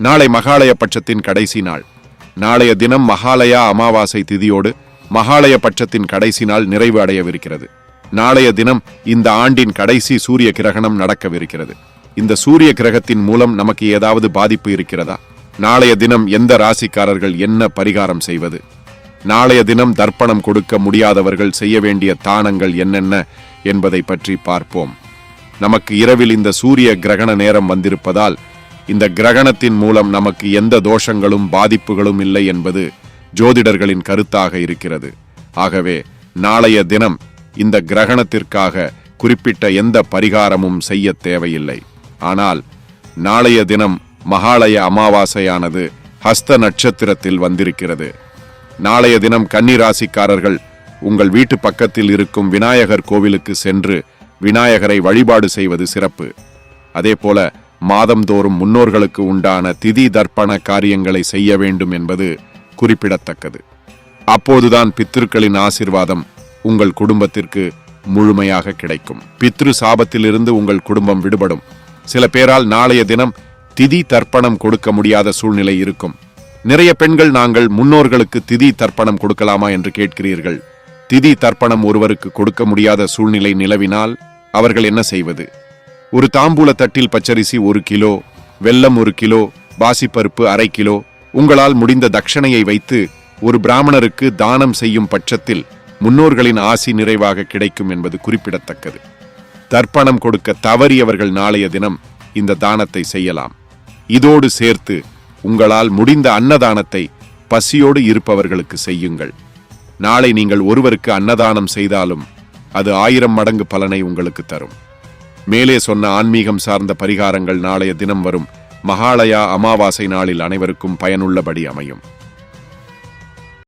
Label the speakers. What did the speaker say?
Speaker 1: நாளை மகாலய பட்சத்தின் கடைசி நாள். நாளைய தினம் மகாலயா அமாவாசை திதியோடு மகாலய பட்சத்தின் கடைசி நாள் நிறைவு அடையவிருக்கிறது. நாளைய தினம் இந்த ஆண்டின் கடைசி சூரிய கிரகணம் நடக்கவிருக்கிறது. இந்த சூரிய கிரகத்தின் மூலம் நமக்கு ஏதாவது பாதிப்பு இருக்கிறதா? நாளைய தினம் எந்த ராசிக்காரர்கள் என்ன பரிகாரம் செய்வது? நாளைய தினம் தர்ப்பணம் கொடுக்க முடியாதவர்கள் செய்ய வேண்டிய தானங்கள் என்னென்ன என்பதை பற்றி பார்ப்போம். நமக்கு இரவில் இந்த சூரிய கிரகண நேரம் வந்திருப்பதால் இந்த கிரகணத்தின் மூலம் நமக்கு எந்த தோஷங்களும் பாதிப்புகளும் இல்லை என்பது ஜோதிடர்களின் கருத்தாக இருக்கிறது. ஆகவே நாளைய தினம் இந்த கிரகணத்திற்காக குறிப்பிட்ட எந்த பரிகாரமும் செய்ய தேவையில்லை. ஆனால் நாளைய தினம் மகாலய அமாவாசையானது ஹஸ்த நட்சத்திரத்தில் வந்திருக்கிறது. நாளைய தினம் கன்னிராசிக்காரர்கள் உங்கள் வீட்டு பக்கத்தில் இருக்கும் விநாயகர் கோவிலுக்கு சென்று விநாயகரை வழிபாடு செய்வது சிறப்பு. அதேபோல மாதந்தோறும் முன்னோர்களுக்கு உண்டான திதி தர்ப்பண காரியங்களை செய்ய வேண்டும் என்பது குறிப்பிடத்தக்கது. அப்போதுதான் பித்திருக்களின் ஆசிர்வாதம் உங்கள் குடும்பத்திற்கு முழுமையாக கிடைக்கும். பித்ரு சாபத்திலிருந்து உங்கள் குடும்பம் விடுபடும். சில பேரால் நாளைய தினம் திதி தர்ப்பணம் கொடுக்க முடியாத சூழ்நிலை இருக்கும். நிறைய பெண்கள் நாங்கள் முன்னோர்களுக்கு திதி தர்ப்பணம் கொடுக்கலாமா என்று கேட்கிறீர்கள். திதி தர்ப்பணம் ஒருவருக்கு கொடுக்க முடியாத சூழ்நிலை நிலவினால் அவர்கள் என்ன செய்வது? ஒரு தாம்பூல தட்டில் பச்சரிசி ஒரு கிலோ வெல்லம் ஒரு கிலோ பாசிப்பருப்பு அரை கிலோ உங்களால் முடிந்த தட்சணையை வைத்து ஒரு பிராமணருக்கு தானம் செய்யும் பட்சத்தில் முன்னோர்களின் ஆசி நிறைவாக கிடைக்கும் என்பது குறிப்பிடத்தக்கது. தர்ப்பணம் கொடுக்க தவறியவர்கள் நாளைய தினம் இந்த தானத்தை செய்யலாம். இதோடு சேர்த்து உங்களால் முடிந்த அன்னதானத்தை பசியோடு இருப்பவர்களுக்கு செய்யுங்கள். நாளை நீங்கள் ஒருவருக்கு அன்னதானம் செய்தாலும் அது ஆயிரம் மடங்கு பலனை உங்களுக்கு தரும். மேலே சொன்ன ஆன்மீகம் சார்ந்த பரிகாரங்கள் நாளைய தினம் வரும் மகாலயா அமாவாசை நாளில் அனைவருக்கும் பயனுள்ளபடி அமையும்.